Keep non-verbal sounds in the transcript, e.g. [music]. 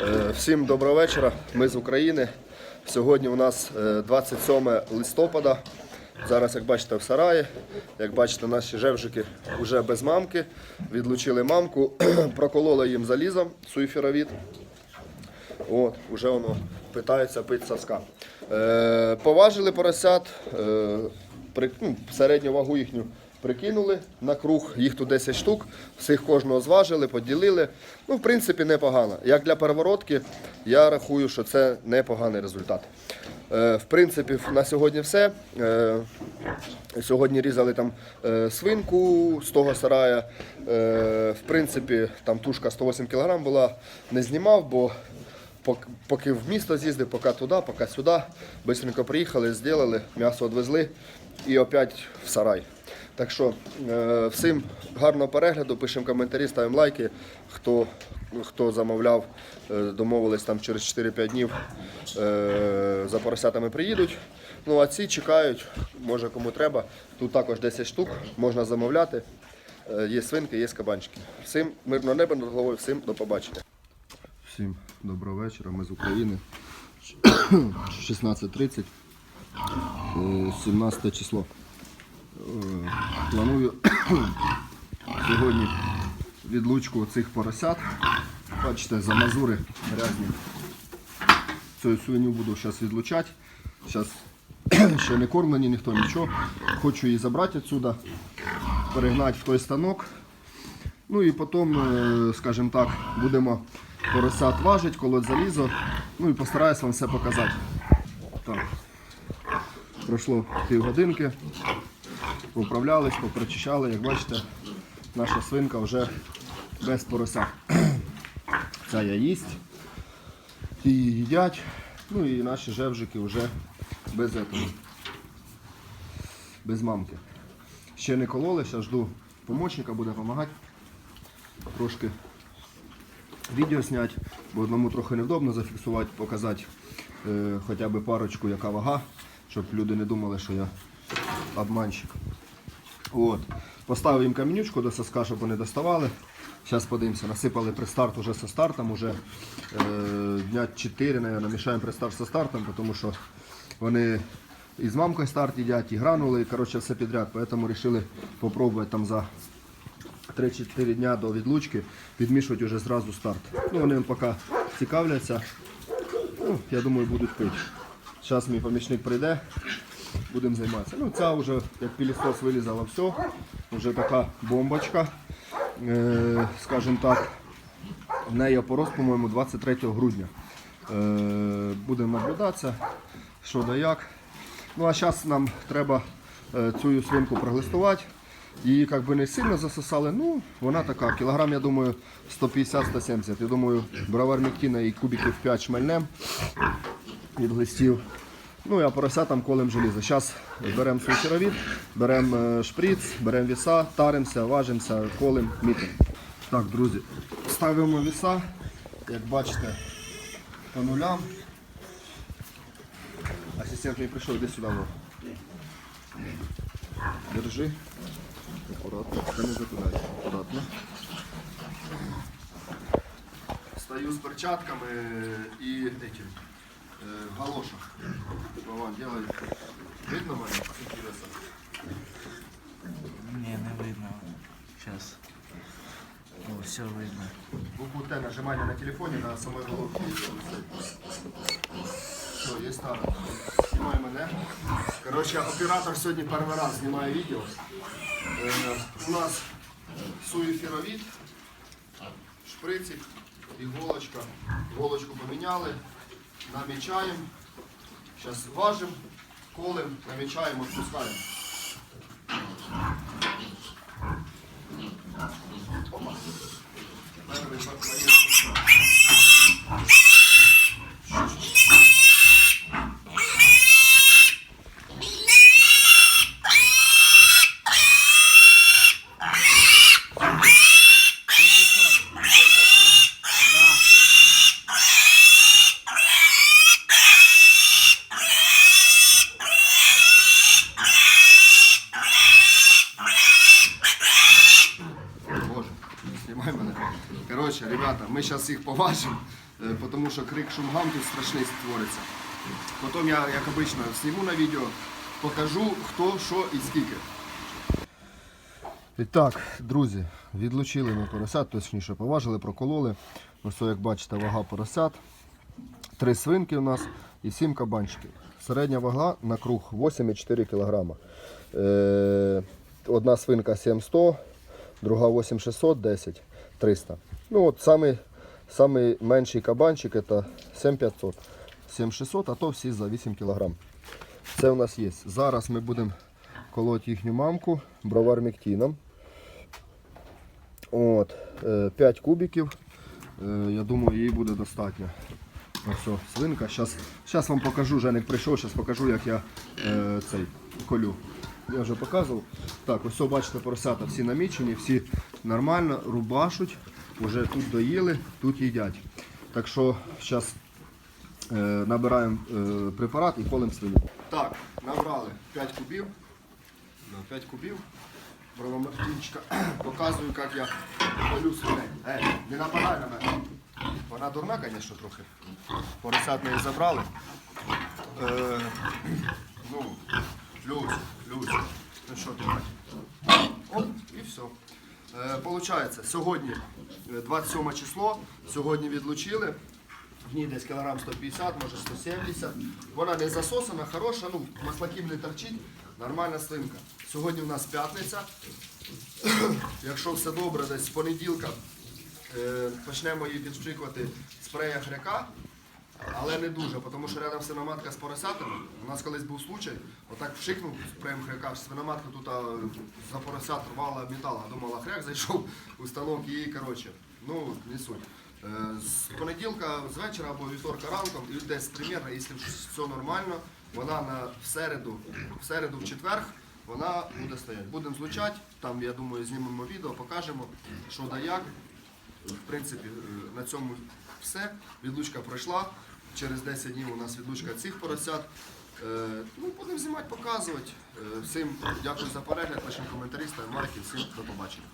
Е, Всім доброго вечора. Ми з України. Сьогодні у нас е, 27 листопада. Зараз, як бачите, в сараї. Як бачите, наші жевжики вже без мамки. Відлучили мамку, [clears throat] прокололи їм залізом суїфіровід. От, уже воно питається пити соска. Е, поважили поросят, е, ну, середню вагу їхню прикинули на круг, їх тут 10 штук, всіх кожного зважили, поділили. Ну, в принципі, непогано. Як для переворотки, я рахую, що це непоганий результат. Е, в принципі, на сьогодні все. Е, Сьогодні різали там е, свинку з того сарая. В принципі, там тушка 108 кг була, не знімав, бо поки в місто з'їздив, поки туди, поки сюди. Бистренько приїхали, зробили, м'ясо відвезли і опять в сарай. Так що е, всім гарного перегляду, пишемо коментарі, ставимо лайки. Хто, хто замовляв, е, домовились там через 4-5 днів е, за поросятами приїдуть. Ну а ці чекають, може кому треба. Тут також 10 штук, можна замовляти. Є свинки, є кабанчики. Всім мирного неба над головою, всім до побачення. Всім доброго вечора, ми з України. [coughs] 16.30, е, 17 число. Планую [coughs] сьогодні відлучку цих поросят. Бачите, за мазури грязні. Цю свиню буду зараз відлучати. Зараз [coughs] ще не кормлені, ніхто нічого. Хочу її забрати відсюди, перегнати в той станок. Ну і потім, е, скажімо так, будемо поросят важити, колоть залізо. Ну і постараюсь вам все показати. Так. Пройшло півгодинки. Поправлялись, попрочищали. Як бачите, наша свинка вже без порося. [clears throat] Ця я їсть. Її їдять. Ну і наші жевжики вже без этого. Без мамки. Ще не кололи, зараз жду помощника, буде допомагати. Трошки відео зняти, бо одному трохи невдобно зафіксувати, показати е, хоча б парочку, яка вага, щоб люди не думали, що я обманщик. От. Поставив їм камінючку до соска, щоб вони доставали. Зараз подивимося, насипали пристарт уже со стартом, уже е, дня 4, мабуть, мішаємо пристарт со стартом, тому що вони і з мамкою старт їдять, і гранули, і коротше все підряд. Тому вирішили спробувати там за 3-4 дня до відлучки підмішувати вже зразу старт. Ну, вони поки цікавляться. Ну, я думаю, будуть пити. Зараз мій помічник прийде, будемо займатися. Ну, ця вже, як пілістос вилізала, все. Вже така бомбочка. Е, скажімо так, в неї опорос, по-моєму, 23 грудня. Е, будемо наблюдатися, що да як. Ну а зараз нам треба е, цю свинку проглистувати. Її як би не сильно засосали, ну вона така, кілограм, я думаю, 150-170. Я думаю, броварміктина і кубиків 5 шмальнем від глистів. Ну і а поросятам колем желізо. Зараз беремо сульфіровід, беремо е, шприц, беремо віса, таримося, важимося, колем, мітимо. Так, друзі, ставимо віса, як бачите, по нулям. Асистент мій прийшов, іди сюди. Держи. Аккуратно. Та не запинай. Аккуратно. Стою з перчатками і этим, в галошах. Вован, делай. Видно мене? Интересно. Не, не видно. Сейчас. О, все видно. Букву Т нажимание на телефоне на самой головке. Все, є старт. Знімай мене. Коротше, оператор сьогодні перший раз знімає відео. Е, у нас суєфіровід, шприцик, іголочка. Іголочку поміняли, намічаємо. Зараз важимо, колем, намічаємо, відпускаємо. Опа. Перший поїзд. Боже, знімай мене. Коротше, ребята, ми зараз їх поважимо. Е, тому що крик шумгам тут страшний створиться. Потім я, як обично, зніму на відео, покажу хто, що і скільки. І так, друзі, відлучили ми поросят, точніше поважили, прокололи. Ось, як бачите, вага поросят. Три свинки у нас і сім кабанчиків. Середня вага на круг 8,4 кг. Е, одна свинка 7100, друга 8600, 10, 300. Ну от самий, самий менший кабанчик це 7500. 7600, а то всі за 8 кг. Це у нас є. Зараз ми будемо колоти їхню мамку броварміктином. От, 5 кубиків. Е, Я думаю, їй буде достатньо. Ось свинка. Зараз вам покажу, Женик прийшов, зараз покажу, як я е, цей колю. Я вже показував. Так, ось бачите, поросята всі намічені, всі нормально, рубашуть, вже тут доїли, тут їдять. Так що зараз е, набираємо е, препарат і колемо свиню. Так, набрали 5 кубів. На 5 кубів. Бровомертинчика. [clears throat] Показую, як я колю свиней. Ей, не нападай на мене. Вона дурна, звісно, трохи. Поросят ми її забрали. Е, [clears throat] ну, Люся, Люся. Ну що ти бачиш? Оп, і все. Е, Получається, сьогодні е, 27 число, сьогодні відлучили. В ній десь кілограм 150, може 170. Вона не засосана, хороша, ну, маслаків не торчить, нормальна свинка. Сьогодні в нас п'ятниця. [coughs] Якщо все добре, десь з понеділка е, почнемо її підшикувати спрея хряка, але не дуже, тому що рядом свиноматка з поросятами. У нас колись був случай, отак вшикнув спреєм хряка, свиноматка тут за поросят рвала метал, а думала, хряк зайшов у станок і коротше, ну не суть. Е, З понеділка з вечора або вівторка ранком, і десь примірно, якщо все нормально, вона на в середу, в середу, в четверг, вона буде стояти. Будемо злучати, там, я думаю, знімемо відео, покажемо, що да як. В принципі, е, на цьому все. Відлучка пройшла. Через 10 днів у нас відлучка цих поросят. Е, Ну, будемо знімати, показувати. Е, Всім дякую за перегляд, пишемо коментарі, ставимо лайки, всім до побачення.